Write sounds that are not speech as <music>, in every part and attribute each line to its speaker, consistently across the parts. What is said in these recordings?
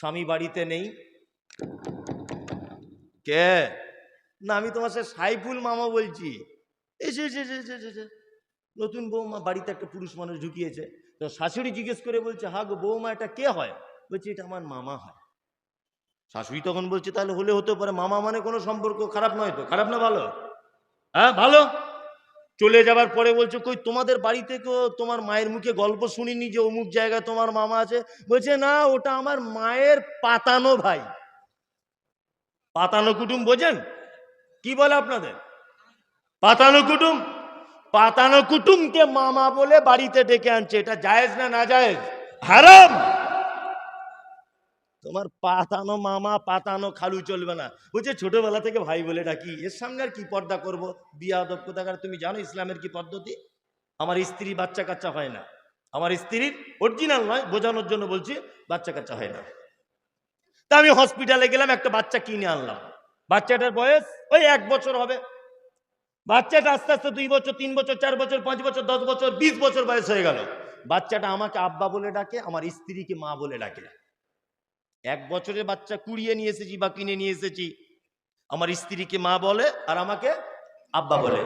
Speaker 1: স্বামী বাড়িতে নেই। কে? না আমি তোমার সে সাইফুল মামা বলছি। এসে এসে এসে এসে। নতুন বৌমা বাড়িতে একটা পুরুষ মানুষ ঢুকিয়েছে। তো শাশুড়ি জিজ্ঞেস করে বলছে হা গো বৌমা এটা কে হয়? বলছে এটা আমার মামা হয়। শাশুড়ি তখন বলছে তাহলে হলে হতে পারে। মামা মানে কোনো সম্পর্ক খারাপ নয় তো। খারাপ না ভালো? হ্যাঁ ভালো। চলে যাবার পরে বলছে, কই, তোমাদের বাড়িতে কেউ তোমার মায়ের মুখে গল্প শুনিনি যে অমুক জায়গায় তোমার মামা আছে? বলছে, না, ওটা আমার মায়ের পাতানো ভাই। পাতানো কুটুম বোঝেন? কি বলে আপনাদের? পাতানো কুটুম? পাতানো কুটুমকে মামা বলে বাড়িতে ডেকে আনছে, এটা জায়েজ না না জায়েজ? হারাম! তোমার পাতানো মামা পাতানো খালু চলবে না। বলছে ছোটবেলা থেকে ভাই বলে ডাকি, এর সামনে আর কি পর্দা করব? বিয়া দক্ষতাকার তুমি জানো ইসলামের কি পদ্ধতি? আমার স্ত্রী বাচ্চা কাচ্চা হয় না। আমার স্ত্রীর অরিজিনাল নয়, বোঝানোর জন্য বলছি বাচ্চা কাচ্চা হয় না। তা আমি হসপিটালে গেলাম, একটা বাচ্চা কিনে আনলাম। বাচ্চাটার বয়স ওই এক বছর হবে। বাচ্চাটা আস্তে আস্তে দুই বছর, তিন বছর, চার বছর, পাঁচ বছর, দশ বছর, বিশ বছর বয়স হয়ে গেল। বাচ্চাটা আমাকে আব্বা বলে ডাকে, আমার স্ত্রীকে মা বলে ডাকে। এক বছরের বাচ্চা কুড়িয়ে নিয়ে এসেছি বা কিনে নিয়ে এসেছি। আমার স্ত্রীকে মা বলে আর আমাকে আব্বা বলে।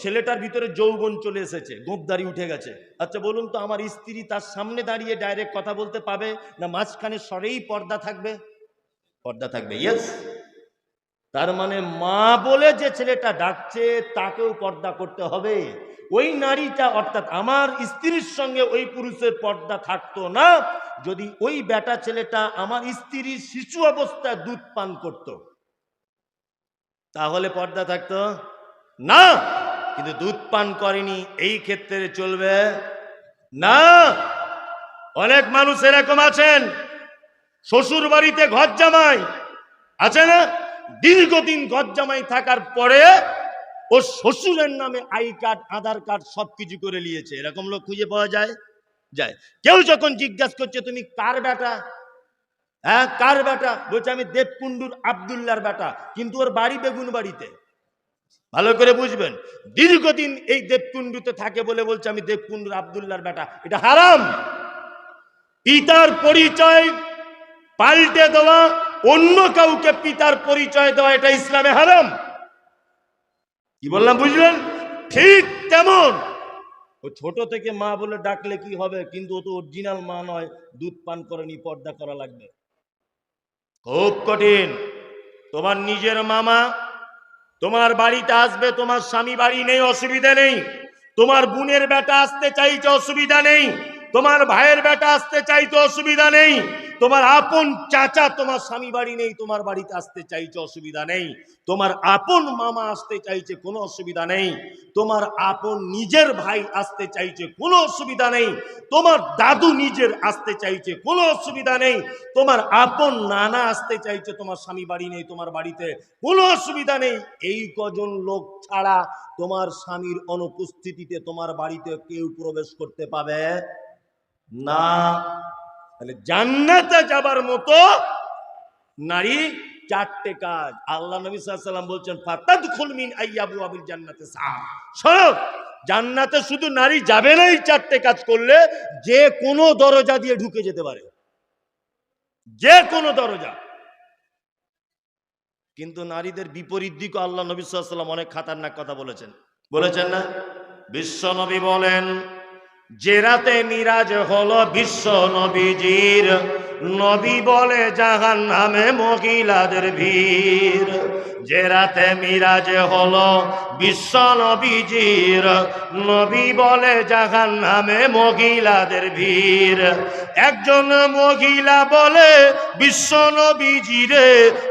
Speaker 1: ছেলেটার ভিতরে যৌবন চলে এসেছে, গোপদারি উঠে গেছে। আচ্ছা বলুন তো আমার স্ত্রী তার সামনে দাঁড়িয়ে ডাইরেক্ট কথা বলতে পাবে না মাঝখানে সরেই পর্দা থাকবে? পর্দা থাকবে ইয়েস তার মানে মা বলে যে ছেলেটা ডাকছে, তাকেও পর্দা করতে হবে। ওই নারীটা অর্থাৎ আমার স্ত্রীর সঙ্গে ওই পুরুষের পর্দা থাকতো না, যদি ওই বেটা ছেলেটা আমার স্ত্রীর শিশু অবস্থায় দুধ পান করত, তাহলে পর্দা থাকতো? না, কিন্তু দুধ পান করেনি, এই ক্ষেত্রে চলবে না। অনেক মানুষ এরকম আছেন শ্বশুর বাড়িতে ঘর জামাই আছে না? দীর্ঘদিন ঘর জামাই থাকার পরে ও শ্বশুরের নামে আই কার্ড, আধার কার্ড সবকিছু করে নিয়েছে। এরকম লোক খুঁজে পাওয়া যায়? যায়। কেউ যখন জিজ্ঞাসা করছে, তুমি কার বেটা? হ্যাঁ কার বেটা? বলছে, আমি দেবকুণ্ডুর আবদুল্লার বেটা, কিন্তু ওর বাড়ি বেগুন বাড়িতে। ভালো করে বুঝবেন। দীর্ঘদিন এই দেবকুণ্ডুতে থাকে বলে বলছে, আমি দেবকুণ্ডুর আবদুল্লার বেটা। এটা হারাম। পিতার পরিচয় পাল্টে দেওয়া, অন্য কাউকে পিতার পরিচয় দেওয়া, এটা ইসলামে হারাম। কি বললাম বুঝলেন? ঠিক তেমন। ও ছোট থেকে মা বলে ডাকলে কি হবে? কিন্তু ও তো অরিজিনাল মা নয়। দুধ পান করেনি পর্দা করা লাগবে। খুব কঠিন। তোমার নিজের মামা তোমার বাড়িতে আসবে তোমার স্বামী বাড়ি নেই অসুবিধা নেই। তোমার বোনের বেটা আসতে চাইছে অসুবিধা নেই। তোমার ভাইয়ের বেটা আসতে চাইতে অসুবিধা নেই। তোমার আপন চাচা, তোমার স্বামী বাড়ি নেই, তোমার বাড়িতে আসতে চাইছে অসুবিধা নেই। তোমার আপন মামা আসতে চাইছে, কোনো অসুবিধা নেই। তোমার আপন নিজের ভাই আসতে চাইছে, কোনো অসুবিধা নেই। তোমার দাদু নিজের আসতে চাইছে, কোনো অসুবিধা নেই। তোমার আপন নানা আসতে চাইছে, তোমার স্বামী বাড়ি নেই, তোমার বাড়িতে কোনো অসুবিধা নেই। এই কজন লোক ছাড়া তোমার স্বামীর অনুপস্থিতিতে তোমার বাড়িতে কেউ প্রবেশ করতে পাবে না। তাহলে জান্নাতে যাবার মতো নারী চারটে কাজ। আল্লাহ নবী সাল্লাম বলছেন ফাতাদ খুলমিন আইয়াবু আবিল জান্নাতে শোনো, জান্নাতে শুধু নারী যাবে না এই চারটে কাজ করলে, যে কোনো দরজা দিয়ে ঢুকে যেতে পারে। যে কোনো দরজা। কিন্তু নারীদের বিপরীত দিকে আল্লাহ নবী সাল্লাম অনেক খাতারনাক কথা বলেছেন। বলেছেন না? বিশ্ব নবী বলেন যে রাতে মিরাজ হলো বিশ্ব নবীজির নবী বলে জাহান নামে মহিলাদের ভিড়। যে রাতে মিরাজ হলো বিশ্ব নবীজির, নবী বলে জাহান নামে মহিলাদের ভিড়। একজন মহিলা বলে, বিশ্ব নবীজিরে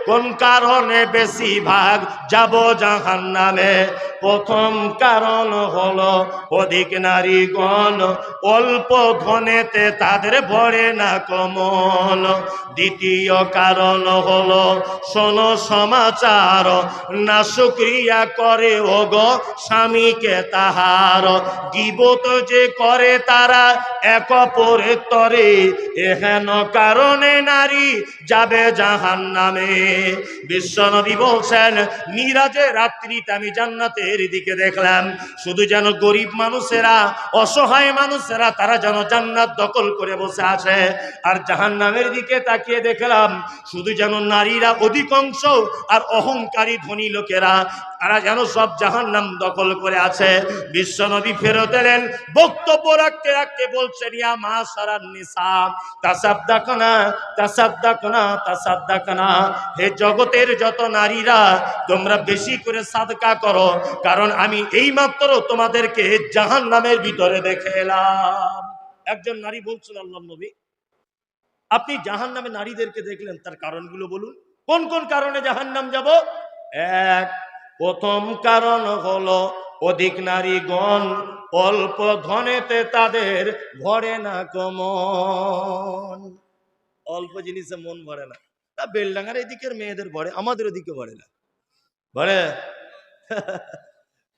Speaker 1: কোন কারণে বেশিরভাগ যাব জাহান নামে প্রথম কারণ হলো, অধিক নারীগণ অল্প ধনেতে তাদের ভরে না কমল দ্বিতীয় কারণ হলো, শোনো সমাচার না সুক্রিয়া করে, ওগ স্বামীকে তাহার। গিবত যে করে তারা, এক অপরের তরে, এহেন কারণে নারী যাবে জাহান নামে বিশ্বনবী বলছেন, মিরাজে রাত্রিতে আমি জান্নাতের দিকে দেখলাম, শুধু যেন গরিব মানুষেরা, অসহায় মানুষেরা, তারা যেন জান্নাত দখল করে বসে আছে। আর জাহান্নামী নামের দিকে তাকিয়ে দেখলাম, শুধু যেন নারীরা অধিকাংশ আর অহংকারী ধনী লোকেরা, তারা যেন সব জাহান নাম দখল করে আছে। বিশ্ব বিশ্বনবী ফেরত এলেন, বক্তব্য রাখতে রাখতে বলছেন, ইয়া মা সারান নিসা, তাসাদ্দাকনা হে জগতের যত নারীরা, তোমরা বেশি করে সাদকা করো, কারণ আমি এই মাত্র তোমাদেরকে জাহান নামের ভিতরে দেখে এলাম। একজন নারী বলছেন আল্লাহ নবী আপনি জাহান নামে নারীদেরকে দেখলেন, তার কারণগুলো বলুন। কোন কোন কারণে জাহান নাম যাব? এক, প্রথম কারণ হলো অধিক নারীগণ অল্প ধনেতে তাদের ভরে না কমন। অল্প জিনিসে মন ভরে না। তা বেলডাঙ্গার এদিকের মেয়েদের ভরে, আমাদের ওদিকে ভরে না। ভরে? <laughs>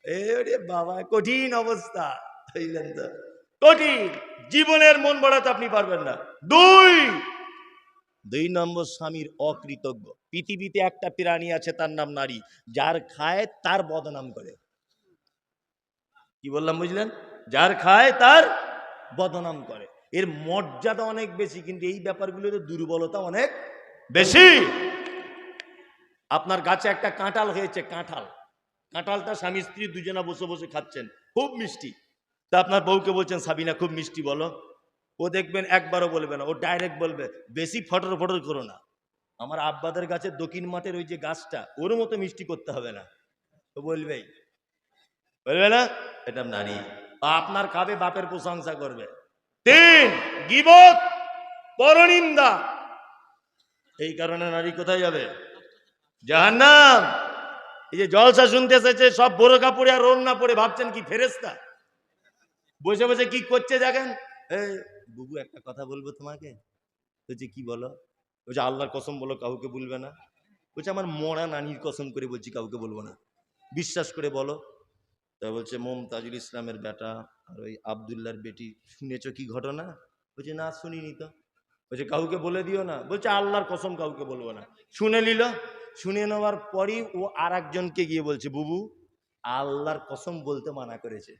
Speaker 1: এ বাবা, কঠিন অবস্থা। বুঝলেন তো? কঠিন জীবনের মন বাড়াতে আপনি পারবেন না। দুই দুই নম্বর স্বামীর অকৃতজ্ঞ। পৃথিবীতে একটা প্রাণী আছে, তার নাম নারী। যার খায়, তার বদনাম করে। কি বললাম, বুঝলেন? যার খায়, তার বদনাম করে। এর মর্যাদা অনেক বেশি, কিন্তু এই ব্যাপারগুলোতে দুর্বলতা অনেক বেশি। আপনার গাছে একটা কাঁঠাল হয়েছে, কাঁঠাল। কাঁঠালটা স্বামী স্ত্রী দুজনা বসে বসে খাচ্ছেন। খুব মিষ্টি। তা আপনার বউকে বলছেন, সাবিনা, খুব মিষ্টি বলো। ও দেখবেন একবারও বলবে না, ও ডাইরেক্ট বলবে, বেশি ফটর ফটর করো না। আমার আব্বাদের গাছে দক্ষিণ মাঠের ওই যে গাছটা, ওর মতো মিষ্টি করতে হবে না। তো বলবেই বলবে না? এটা নারী। আপনার খাবে বাপের প্রশংসা করবে। তিন, গিবত, পরনিন্দা। এই কারণে নারী কোথায় যাবে? জাহান্নাম। এই যে জলসা শুনতে এসেছে, সব বোরকা পরে আর রোল না পরে, ভাবছেন কি ফেরেস্তা বসে বসে কি করছে দেখেন? বুবু, একটা কথা বলব তোমাকে? বলছে, কি বলো? বলছে, আল্লাহর কসম বলো, কাউকে বলবে না। বলছে, আমার মরা নানির কসম করে বলছি, কাউকে বলব না। বিশ্বাস করে বলো। তা বলছে, মমতাজুল ইসলামের বেটা আর ওই আবদুল্লার বেটি, শুনেছ কি ঘটনা? বলছে, না, শুনিনি তো। বলছে, কাউকে বলে দিও না। বলছে, আল্লাহর কসম কাউকে বলব না। শুনে নিল। শুনে নেওয়ার পরই ও আর একজনকে গিয়ে বলছে, বুবু, আল্লাহর কসম বলতে মানা করেছে।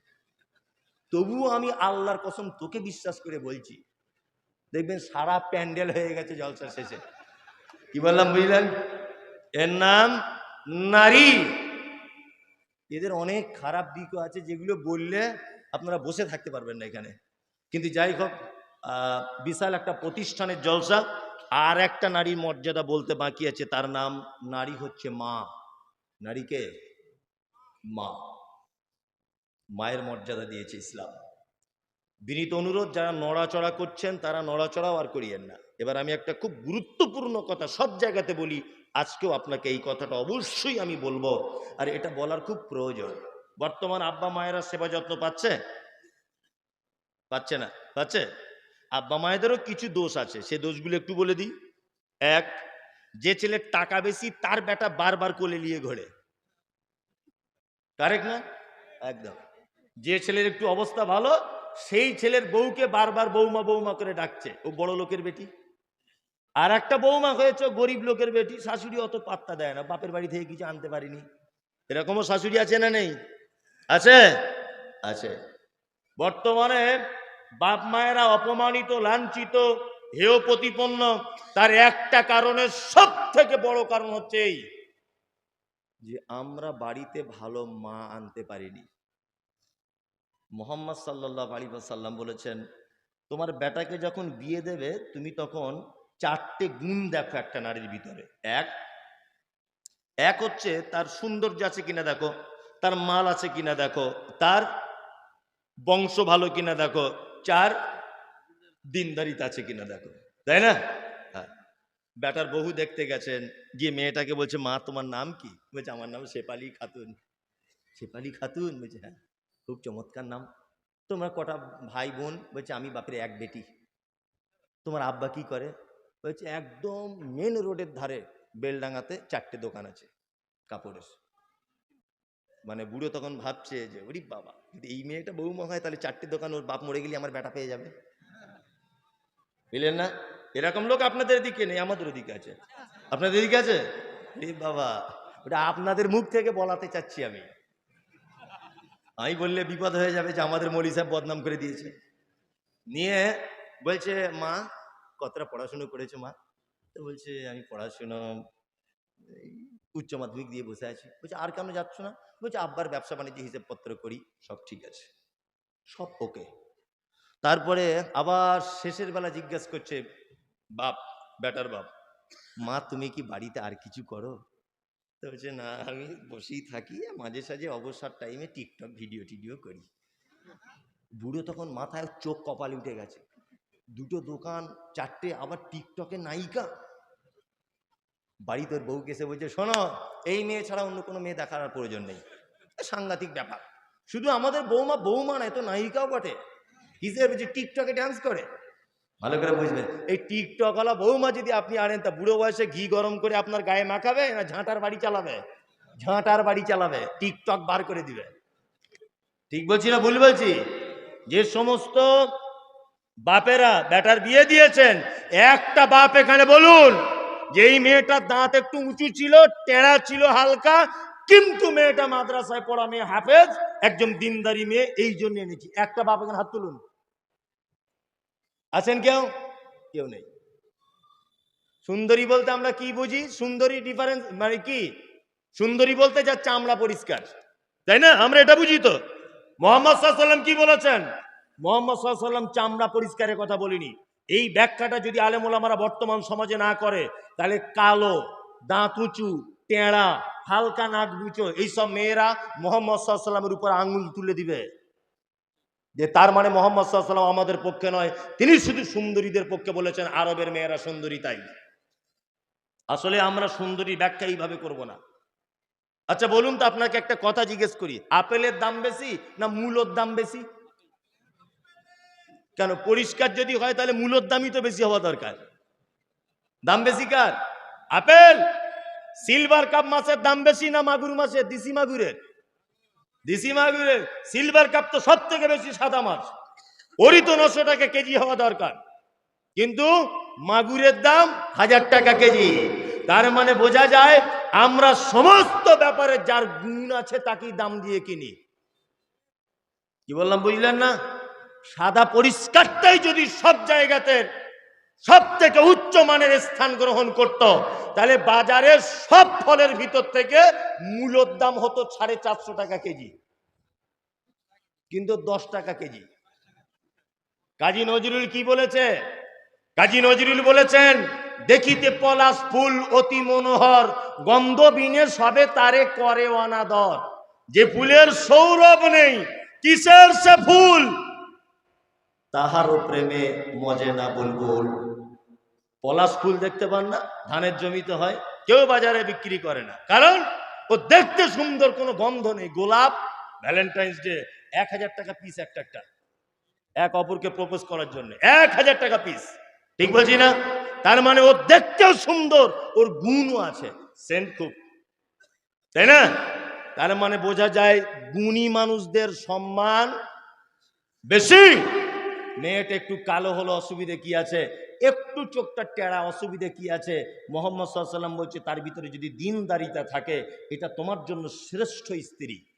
Speaker 1: তবুও আমি আল্লাহর কসম তোকে বিশ্বাস করে বলছি, দেখবেন সারা প্যান্ডেল হয়ে গেছে জলসা শেষে। কি বললাম বুঝলেন? এর নাম নারী। এদের অনেক খারাপ দিকও আছে যেগুলো বললে আপনারা বসে থাকতে পারবেন না এখানে। কিন্তু যাই হোক বিশাল একটা প্রতিষ্ঠানের জলসা, আর একটা নারীর মর্যাদা বলতে বাকি আছে, তার নাম নারী হচ্ছে মা। নারীকে মা। মায়ের মর্যাদা দিয়েছে ইসলাম। বিনীত অনুরোধ, যারা নড়াচড়া করছেন, তারা নড়াচড়াও আর করিয়েন না। এবার আমি একটা খুব গুরুত্বপূর্ণ কথা সব জায়গাতে বলি, আজকেও আপনাকে এই কথাটা অবশ্যই আমি বলব, আর এটা বলার খুব প্রয়োজন। বর্তমান আব্বা মায়েরা সেবা যত্ন পাচ্ছে? পাচ্ছে না। পাচ্ছে? আব্বা মায়েদেরও কিছু দোষ আছে, সে দোষগুলো একটু বলে দিই। এক, যে ছেলের টাকা বেশি, তার বেটা বারবার কোলে নিয়ে ঘোরে। কারেক্ট না? একদম। যে ছেলের একটু অবস্থা ভালো, সেই ছেলের বউকে বারবার বৌমা বৌমা করে ডাকছে। ও বড় লোকের বেটি। আর একটা বৌমা হয়েছে, গরিব লোকের বেটি। শাশুড়ি অত পাত্তা দেয় না। বাপের বাড়ি থেকে কিছু আনতে পারিনি। এরকমও শাশুড়ি আছে না নেই? আছে? আছে। বর্তমানে বাপ মায়েরা অপমানিত, লাঞ্ছিত, হেয় প্রতিপন্ন। তার একটা কারণে সব থেকে বড় কারণ হচ্ছে এই, যে আমরা বাড়িতে ভালো মা আনতে পারিনি। মোহাম্মদ সাল্লাহ আলী সাল্লাম বলেছেন, তোমার বেটাকে যখন বিয়ে দেবে, তুমি তখন চারটে গুণ দেখো একটা নারীর ভিতরে। এক এক হচ্ছে তার সৌন্দর্য আছে কিনা দেখো, তার মাল আছে কিনা দেখো, তার বংশ ভালো কিনা দেখো, চার, দিনদারিতা আছে কিনা দেখো। তাই না? হ্যাঁ। বেটার বহু দেখতে গেছেন, গিয়ে মেয়েটাকে বলছে, মা, তোমার নাম কি? বলছে, আমার নাম শেপালি খাতুন। শেপালি খাতুন? বলছে হ্যাঁ। খুব চমৎকার নাম। তোমরা কটা ভাই বোন বলছে, আমি বাপের এক বেটি। তোমার আব্বা কি করে? বলছে, একদম মেন রোডের ধারে বেলডাঙ্গাতে চারটে দোকান আছে কাপড়ের। মানে বুড়ো তখন ভাবছে যে, ওরি বাবা, যদি এই মেয়েটা বৌমা হয়, তাহলে চারটে দোকান ওর বাপ মরে গেলে আমার বেটা পেয়ে যাবে। বুঝলেন না? এরকম লোক আপনাদের দিকে নেই, আমাদের ওদিকে আছে। আপনাদের দিকে আছে? বাবা, ওটা আপনাদের মুখ থেকে বলাতে চাচ্ছি আমি। আমি বললে বিপদ হয়ে যাবে যে আমাদের মলি সাহেব বদনাম করে দিয়েছে। নিয়ে বলছে, মা,
Speaker 2: কতটা পড়াশুনো করেছ মা? তো বলছে, আমি পড়াশুনো উচ্চ মাধ্যমিক দিয়ে বসে আছি। বলছে, আর কেন যাচ্ছ না? বলছে, আব্বার ব্যবসা বাণিজ্য হিসেবপত্র করি, সব ঠিক আছে। সব ওকে। তারপরে আবার শেষের বেলা জিজ্ঞেস করছে, বাপ বেটার বাপ, মা তুমি কি বাড়িতে আর কিছু করো? তো বলছে না, আমি বসেই থাকি মাঝে সাঝে অবসর টাইমে টিকটক ভিডিও টিডিও করি। বুড়ো তখন মাথায় চোখ কপালে উঠে গেছে। দুটো দোকান, চারটে, আবার টিকটকে নায়িকা। বাড়ি তোর বউকে এসে বলছে, শোনো, এই মেয়ে ছাড়া অন্য কোনো মেয়ে দেখার আর প্রয়োজন নেই। সাংঘাতিক ব্যাপার। শুধু আমাদের বৌমা বৌমা না এ তো নায়িকাও বটে। হিসেবে বলছে টিকটকে ডান্স করে ভালো করে বুঝবেন। এই টিকটকওয়ালা বৌমা যদি আপনি আনেন, তা বুড়ো বয়সে ঘি গরম করে আপনার গায়ে মাখাবে না ঝাঁটার বাড়ি চালাবে? ঝাঁটার বাড়ি চালাবে, টিকটক বার করে দিবে। ঠিক বলছি না ভুল বলছি?
Speaker 1: যে সমস্ত বাপেরা ব্যাটার বিয়ে দিয়েছেন, একটা বাপ এখানে বলুন যে এই মেয়েটার দাঁত একটু উঁচু ছিল, টেরা ছিল হালকা, কিন্তু মেয়েটা মাদ্রাসায় পড়া মেয়ে হাফেজ, একজন দিনদারি মেয়ে, এই জন্য এনেছি। একটা বাপ এখানে হাত তুলুন। আছেন কেউ? কেউ নেই। সুন্দরী বলতে আমরা কি বুঝি? সুন্দরী ডিফারেন্স মানে কি? সুন্দরী বলতে যা চামড়া পরিষ্কার। তাই না? আমরা এটা বুঝি তো। মোহাম্মদ সাল্লাম কি বলেছেন? মোহাম্মদ সাল্লাম চামড়া পরিষ্কারের কথা বলিনি। এই ব্যাখ্যাটা যদি আলেমোলামারা বর্তমান সমাজে না করে, তাহলে কালো, দাঁত উঁচু, টেঁড়া, হালকা নাক বুচো এইসব মেয়েরা মোহাম্মদ সাল্লামের উপর আঙুল তুলে দিবে। যে তার মানে মোহাম্মদ সাল্লাম আমাদের পক্ষে নয়, তিনি শুধু সুন্দরীদের পক্ষে বলেছেন, আরবের মেয়েরা সুন্দরী তাই। আসলে আমরা সুন্দরী ব্যাখ্যা এইভাবে করব না। আচ্ছা বলুন তো আপনাকে একটা কথা জিজ্ঞেস করি, আপেলের দাম বেশি না মূলর দাম বেশি? কেন, পরিষ্কার যদি হয় তাহলে মূলর দামই তো বেশি হওয়া দরকার। দাম বেশি কার? আপেল! সিলভার কাপ মাছের দাম বেশি না মাগুর মাছের? দিসি মাগুরের? দিসি মাগুরের সিলভার কাপ তো সব থেকে বেশি সাদা মাছ। ওরই তো নশো টাকা কেজি হওয়া দরকার। কিন্তু মাগুরের দাম হাজার টাকা কেজি। তার মানে বোঝা যায় আমরা সমস্ত ব্যাপারে যার গুণ আছে তাকেই দাম দিয়ে কিনি। কি বললাম বুঝলেন না? সাদা পরিষ্কারটাই যদি সব জায়গাতে সব থেকে উচ্চ মানের স্থান গ্রহণ করত, তাহলে বাজারের সব ফলের ভিতর থেকে মূলর দাম হতো সাড়ে চারশো টাকা কেজি। কিন্তু দশ টাকা কেজি। কাজী নজরুল কি বলেছে? কাজী নজরুল বলেছেন, দেখিতে পলাশ ফুল অতি মনোহর, গন্ধ বিনে সবে তারে করে অনাদর। যে ফুলের সৌরভ নেই, কিসের সে ফুল?
Speaker 2: তাহারও প্রেমে মজে না বুলবুল।
Speaker 1: পলাশ ফুল দেখতে পান না, ধানের জমিতে হয়, কেউ বাজারে বিক্রি করে না। কারণ ও দেখতে সুন্দর, কোনো গন্ধ নেই। গোলাপ ভ্যালেন্টাইন্স ডে এক হাজার টাকা পিস একটা একটা। এক অপরকে প্রপোজ করার জন্য। এক হাজার টাকা পিস ঠিক বলছি না? তার মানে ও দেখতেও সুন্দর, ওর গুণও আছে। সেন্ট খুব। তাই না? তার মানে বোঝা যায় গুণী মানুষদের সম্মান বেশি। মেয়েটা একটু কালো হলো, অসুবিধে কি আছে? একটু চোখটা টেরা অসুবিধে কি আছে? মোহাম্মদ সাল্লাম বলছে, তার ভিতরে যদি দিনদারিতা থাকে, এটা তোমার জন্য শ্রেষ্ঠ স্ত্রী।